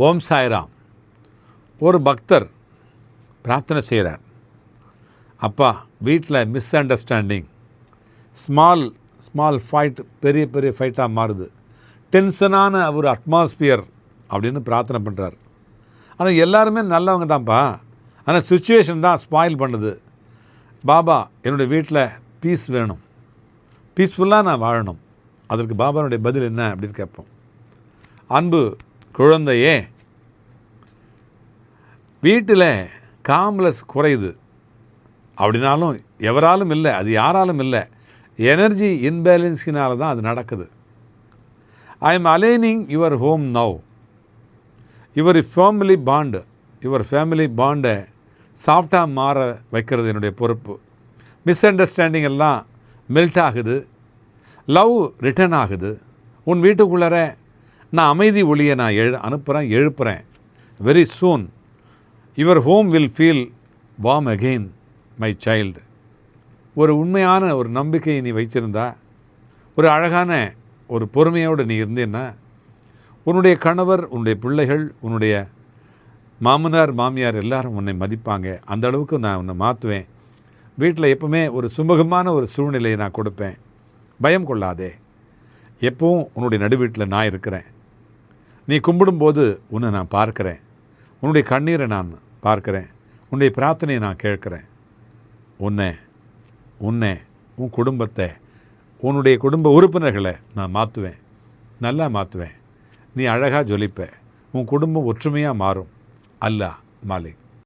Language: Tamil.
ஓம் சாய்ராம். ஒரு பக்தர் பிரார்த்தனை செய்கிறார் அப்பா வீட்டில் misunderstanding small small fight பெரிய பெரிய ஃபைட்டாக மாறுது. டென்ஷனான ஒரு அட்மாஸ்பியர் அப்படின்னு பிரார்த்தனை பண்ணுறார் ஆனால் எல்லாருமே நல்லவங்க தான்ப்பா. ஆனால் சுச்சுவேஷன் தான் ஸ்பாயில் பண்ணுது. பாபா என்னுடைய வீட்டில் பீஸ் வேணும். பீஸ்ஃபுல்லாக நான் வாழணும். அதற்கு பாபானுடைய பதில் என்ன அப்படின்னு கேட்போம். அன்பு குழந்தையே வீட்டில் காம்லஸ் குறையுது. அப்படின்னாலும் எவராலும் இல்லை அது யாராலும் இல்லை. எனர்ஜி இன்பேலன்ஸினால தான் அது நடக்குது. I am aligning your home now your family bond your family பாண்டை சாஃப்டாக மாற வைக்கிறது என்னுடைய பொறுப்பு. மிஸ் அண்டர்ஸ்டாண்டிங் எல்லாம் மெல்ட் ஆகுது. லவ் ரிட்டர்ன் ஆகுது. உன் வீட்டுக்குள்ளார நான் அமைதி ஒளியை நான் எழு அனுப்புகிறேன் எழுப்புகிறேன் very soon your home will feel warm again my child ஒரு உண்மையான ஒரு நம்பிக்கையை நீ வைச்சிருந்தா ஒரு அழகான ஒரு பொறுமையோடு நீ இருந்தேன்னா உன்னுடைய கணவர் உன்னுடைய பிள்ளைகள் உன்னுடைய மாமனார் மாமியார் எல்லாரும் உன்னை மதிப்பாங்க. அந்த அளவுக்கு நான் உன்னை மாற்றுவேன் வீட்டில் எப்பவுமே ஒரு சுமூகமான ஒரு சூழ்நிலையை நான் கொடுப்பேன். பயம் கொள்ளாதே. எப்பவும் உன்னுடைய நடுவீட்டில் நான் இருக்கிறேன். நீ கும்பிடும்போது உன்னை நான் பார்க்குறேன். உன்னுடைய கண்ணீரை நான் பார்க்குறேன். உன்னுடைய பிரார்த்தனையை நான் கேட்குறேன். உன்னை உன்னை உன் குடும்பத்தை உன்னுடைய குடும்ப உறுப்பினர்களை நான் மாற்றுவேன் நல்லா மாற்றுவேன் நீ அழகாக ஜொலிப்ப. உன் குடும்பம் ஒற்றுமையாக மாறும். அல்லாஹ் மாலிக்.